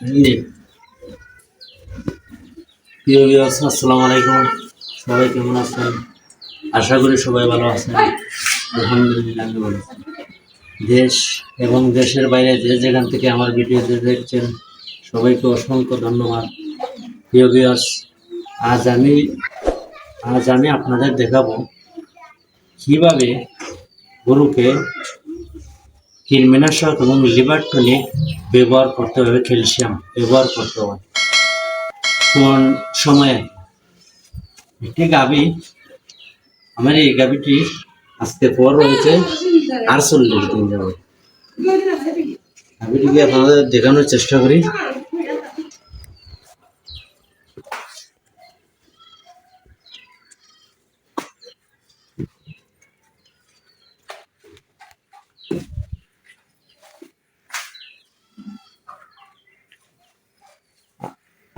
জি। আসসালামু আলাইকুম। সবাই কেমন আছেন? আশা করি সবাই ভালো আছেন। আলহামদুলিল্লাহ দেশ এবং দেশের বাইরে যে যেখান থেকে আমার ভিডিওতে দেখছেন, সবাইকে অসংখ্য ধন্যবাদ। প্রিয় ভিউয়ার্স আজ আমি আজ আমি আপনাদের দেখাবো কীভাবে গরুকে কীটনাশক এবং লিভার টনিক ব্যবহার করতে হবে ক্যালসিয়াম ব্যবহার করতে হবে। কোন সময়ে? একটি গাভী, আমার এই গাভীটি আজকে পর রয়েছে আটচল্লিশ দিন যাবে গাভীটিকে আপনাদের দেখানোর চেষ্টা করি।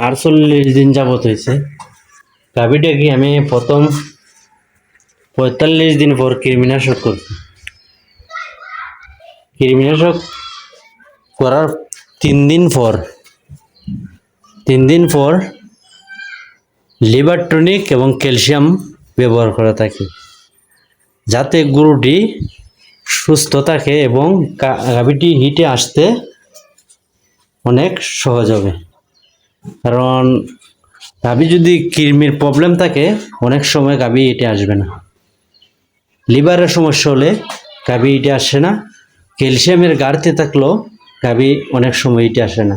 আটচল্লিশ দিন যাবত হয়েছে গাভীটাকে আমি প্রথম পঁয়তাল্লিশ দিন পর কৃমিনাশক করছি। কৃমিনাশক করার তিন দিন পর, তিন দিন পর লিভার টনিক এবং ক্যালসিয়াম ব্যবহার করে থাকি। যাতে গরুটি সুস্থ থাকে এবং গাভীটি হিটে আসতে অনেক সহজ হবে। কারণ গাভী যদি কৃমির প্রবলেম থাকে, অনেক সময় গাভী এটে আসবে না। লিভারের সমস্যা হলে গাভী এটে আসে না। ক্যালসিয়ামের গাড়িতে থাকলেও গাভী অনেক সময় এটে আসে না।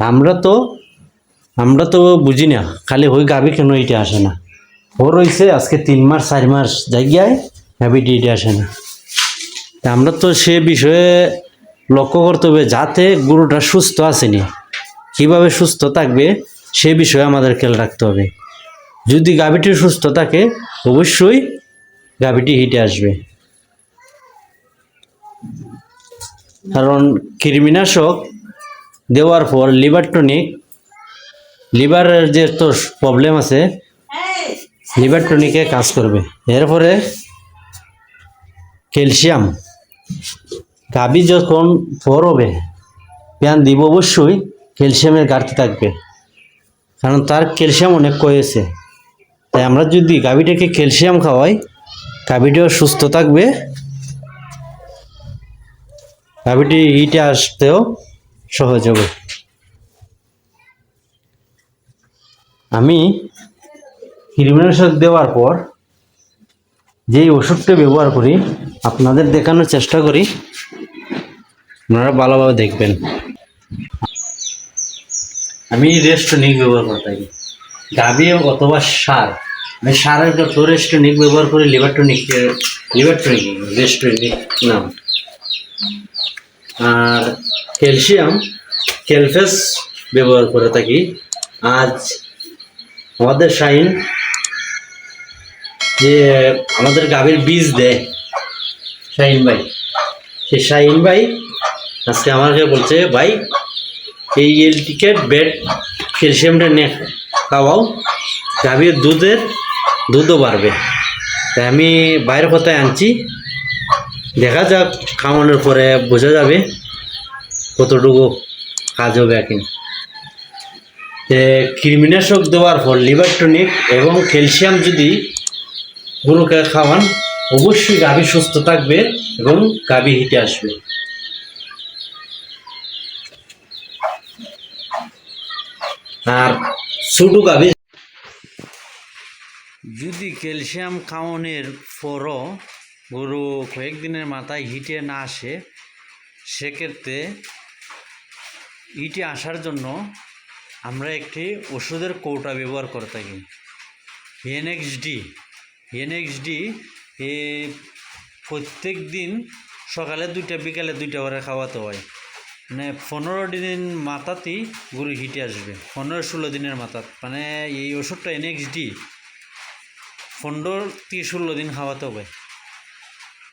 আমরা তো আমরা তো বুঝি না, খালি ওই গাভী কেন এটে আসে না? ও রয়েছে আজকে তিন মাস, চার মাস জায়গায় গাভীটি এটে আসে না। আমরা তো সে বিষয়ে লক্ষ্য করতে হবে, যাতে গরুটা সুস্থ আসেনি কীভাবে সুস্থ থাকবে সে বিষয়ে আমাদের খেয়াল রাখতে হবে। যদি গাভীটি সুস্থ থাকে, অবশ্যই গাভীটি হিটে আসবে। কারণ কৃমিনাশক দেওয়ার পর লিভার টনিক, লিভারের যে তো প্রবলেম আছে, লিভার টনিকে কাজ করবে। এরপরে ক্যালসিয়াম। গাভী যখন বড় হবে প্যান দিব অবশ্যই। ক্যালসিয়ামের ঘাটতি থাকবে। কারণ তার ক্যালসিয়াম অনেক কয়েছে তাই আমরা যদি গাভীটাকে ক্যালসিয়াম খাওয়াই, গাভীটাও সুস্থ থাকবে। গাভীটি হিটে আসতেও সহজ হবে। আমি কৃমিনাশক দেওয়ার পর যেই ওষুধটা ব্যবহার করি, আপনাদের দেখানোর চেষ্টা করি। আপনারা ভালোভাবে দেখবেন। আমি রেস্টনিক ব্যবহার করে থাকি গাভি অথবা সার। আমি সারের তো রেস্টনিক ব্যবহার করি liver tonic liver tonic Restonic নাম আর ক্যালসিয়াম ক্যালফেস ব্যবহার করে থাকি। আজ আমাদের শাইন যে আমাদের গাভীর বীজ দেয়। শাহিন ভাই। সেই শাহিন ভাই আজকে আমাকে বলছে, ভাই এই এল টিকেট বেড ক্যালসিয়ামটা নে খাওয়াও। গাভীর দুধের দুধও বাড়বে। তাই আমি বাইরের কথায় আনছি। দেখা যাক খাওয়ানোর পরে বোঝা যাবে কতটুকু কাজ হবে এখন কৃমিনাশক দেওয়ার পর লিভার টনিক এবং ক্যালসিয়াম যদি গরুকে খাওয়ান, অবশ্যই গাভী সুস্থ থাকবে এবং গাভী হিটে আসবে। আর ছোট গাভী যদি ক্যালসিয়াম খাওয়ানোর পরও গরু কয়েকদিনের মাথায় হিটে না আসে, সেক্ষেত্রে হিটে আসার জন্য আমরা একটি ওষুধের কৌটা ব্যবহার করে থাকি। এনএক্সডি এনএক্সডি এ প্রত্যেক দিন সকালে দুইটা, বিকালে দুইটা করে খাওয়াতে হয়। মানে পনেরো দিন মাথাতেই গরু হিটে আসবে। পনেরো ষোলো দিনের মাথাত। মানে এই ওষুধটা এনএক্সডি পনেরো থেকে ষোলো দিন খাওয়াতে হবে।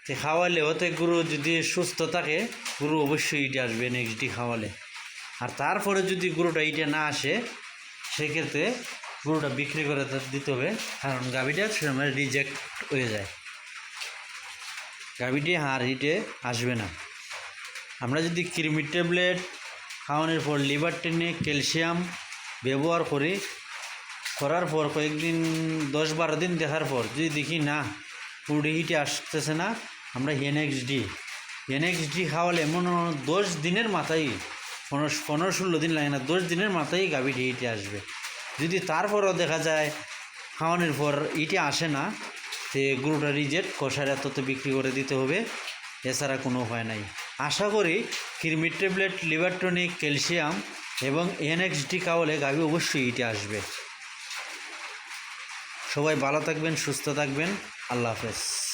তো খাওয়ালে ওতে গরু যদি সুস্থ থাকে, গরু অবশ্যই হিটে আসবে এনএক্সডি খাওয়ালে। আর তারপরে যদি গরুটা ইটে না আসে, সেক্ষেত্রে গরুটা বিক্রি করে দিতে হবে। কারণ গাভিটা সেরকম রিজেক্ট হয়ে যায়। গাভিটি হার হিটে আসবে না। আমরা যদি কৃমির ট্যাবলেট, খাওয়ানোর পর লিভার টেনে ক্যালসিয়াম ব্যবহার করি, করার পর কয়েকদিন, দশ বারো দিন দেখার পর যদি দেখি না পুরো হিটে আসতেছে না, আমরা এনএক্স ডি এনএক্স ডি খাওয়ালে এমন দশ দিনের মাথায়, পনেরো পনেরো ষোলো দিন লাগে না, দশ দিনের মাথায় গাভী হিটে আসবে। যদি তারপরও দেখা যায়, খাওয়ানোর পর ইটে আসে না, তে গরুটা রিজেক্ট কষার এততে বিক্রি করে দিতে হবে, এছাড়া কোনো উপায় নাই। আশা করি কিরমিট ট্যাবলেট, লিভার টনিক, ক্যালসিয়াম এবং এনএক্সডি খাওয়ালে গাভী অবশ্যই ইটে আসবে। সবাই ভালো থাকবেন, সুস্থ থাকবেন। আল্লাহ হাফেজ।